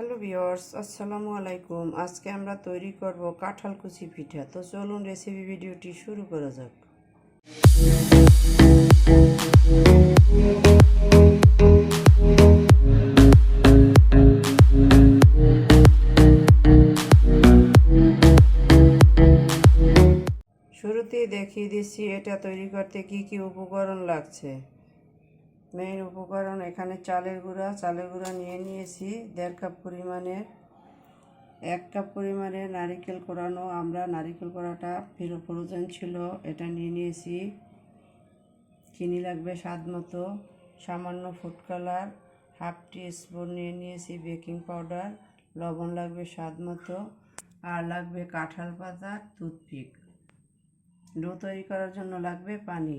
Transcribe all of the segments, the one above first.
Hello viewers আসসালামু আলাইকুম। আজকে আমরা তৈরি করব কাঁঠাল কুচি পিঠা। তো চলুন রেসিপি ভিডিওটি শুরু করা যাক। শুরুতেই দেখিয়ে দিচ্ছি এটা তৈরি করতে কি কি উপকরণ লাগছে। মেইন উপকরণ এখানে চালের গুঁড়া চালের গুঁড়া নিয়ে নিয়েছি। দেড় কাপ পরিমাণের এক কাপ পরিমাণে নারিকেল কোরানো। আমরা নারিকেল কোড়াটা ফিরো প্রয়োজন ছিল, এটা নিয়ে নিয়েছি। চিনি লাগবে স্বাদ মতো। সামান্য food colour, half teaspoon নিয়ে নিয়েছি বেকিং পাউডার। লবণ লাগবে স্বাদ মতো। আর লাগবে কাঁঠাল পাতা টুথপিক। ডো তৈরি করার জন্য লাগবে পানি।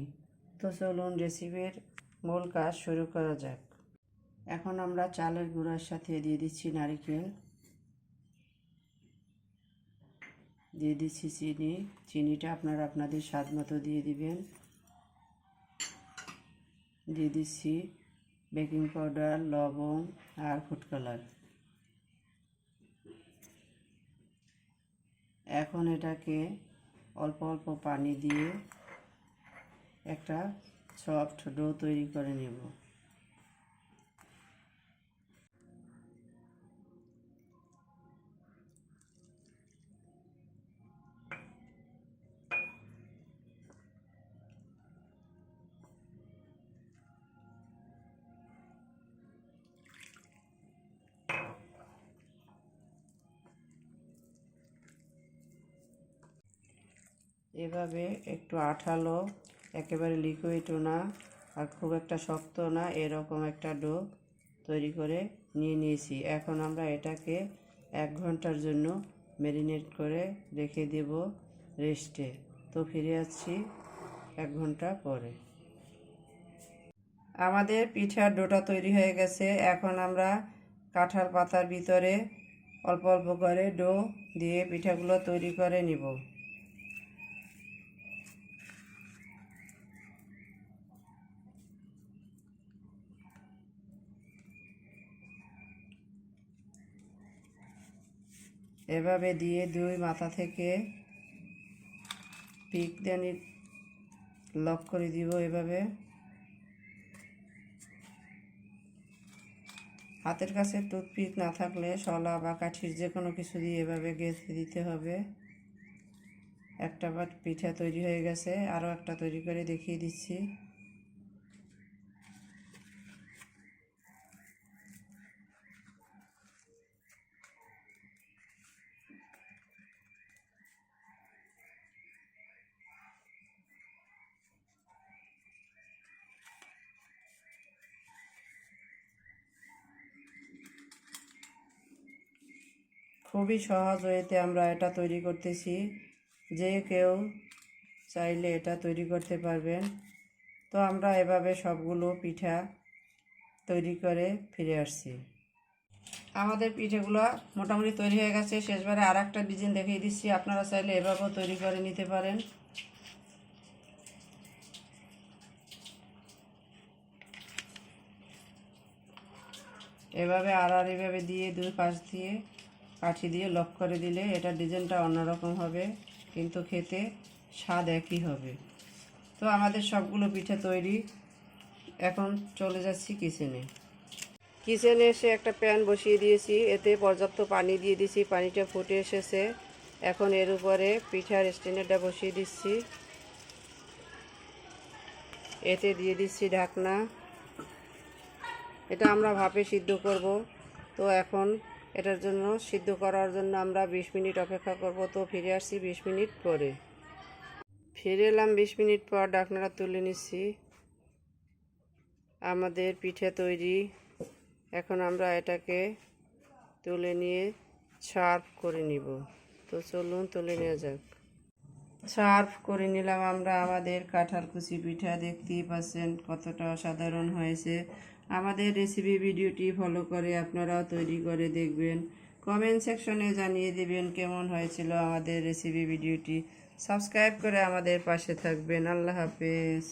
তো চলুন রেসিপির মূল কাজ শুরু করা যাক। এখন আমরা চালের গুঁড়ার সাথে দিয়ে দিচ্ছি নারিকেল। দিয়ে দিচ্ছি চিনি। চিনিটা আপনারা আপনাদের স্বাদ মতো দিয়ে দিবেন। দিয়ে দিচ্ছি বেকিং পাউডার, লবণ আর ফুড কালার। এখন এটাকে অল্প অল্প পানি দিয়ে একটা সফট ডো তৈরি করে নেব। এভাবে একটু আঠালো একেবারে লিকুইডও না, আর খুব একটা শক্ত না, এরকম একটা ডো তৈরি করে নিয়ে নিয়েছি। এখন আমরা এটাকে এক ঘণ্টার জন্য ম্যারিনেট করে রেখে দেব রেস্টে তো ফিরে আসছি এক ঘণ্টা পরে। আমাদের পিঠার ডোটা তৈরি হয়ে গেছে। এখন আমরা কাঁঠাল পাতার ভিতরে অল্প অল্প করে ডো দিয়ে পিঠাগুলো তৈরি করে নিব। এভাবে দিয়ে দুই মাথা থেকে পিক দেনি লক করে দিব এভাবে। হাতের কাছে টুথপিক না থাকলে শলা বা কাঠির যে কোনো কিছু দিয়ে এভাবে গেঁথে দিতে হবে। একটা পিঠা তৈরি হয়ে গেছে, আরও একটা তৈরি করে দেখিয়ে দিচ্ছি। খুবই সহজ ওয়েতে আমরা এটা তৈরি করতেছি। যে কেউ চাইলে এটা তৈরি করতে পারবেন। তো আমরা এভাবে সবগুলো পিঠা তৈরি করে ফিরে আসছি। আমাদের পিঠেগুলো মোটামুটি তৈরি হয়ে গেছে। শেষবারে আর একটা ডিজাইন দেখিয়ে দিচ্ছি। আপনারা চাইলে এভাবেও তৈরি করে নিতে পারেন। এভাবে আর আর এভাবে দিয়ে দুই পাশ দিয়ে কাঠি দিয়ে লক করে দিলে এটা ডিজাইনটা অন্যরকম হবে, কিন্তু খেতে স্বাদ একই হবে। তো আমাদের সবগুলো পিঠে তৈরি। এখন চলে যাচ্ছি কিচেনে। কিচেনে এসে একটা প্যান বসিয়ে দিয়েছি, এতে পর্যাপ্ত পানি দিয়ে দিয়েছি, পানিটা ফুটে এসেছে। এখন এর উপরে পিঠার স্ট্যান্ডারটা বসিয়ে দিচ্ছি। এতে দিয়ে দিচ্ছি ঢাকনা। এটা আমরা ভাপে সিদ্ধ করব। তো এখন এটার জন্য সিদ্ধ করার জন্য আমরা বিশ মিনিট অপেক্ষা করব। তো ফিরে আসছি বিশ মিনিট পরে। ফিরে এলাম বিশ মিনিট পর ডাকনাটা তুলে নিচ্ছি। আমাদের পিঠে তৈরি। এখন আমরা এটাকে তুলে নিয়ে সার্ভ করে নিব। তো চলুন, তুলে নেওয়া যাক। সার্ভ করে নিলাম আমরা আমাদের কাঁঠাল কুচি পিঠা, দেখতেই পাচ্ছেন কতটা অসাধারণ হয়েছে। আমাদের রেসিপি ভিডিওটি ফলো করে আপনারাও তৈরি করে দেখবেন। কমেন্ট সেকশনে জানিয়ে দেবেন কেমন হয়েছিল আমাদের রেসিপি ভিডিওটি। সাবস্ক্রাইব করে আমাদের পাশে থাকবেন। আল্লাহ হাফেজ।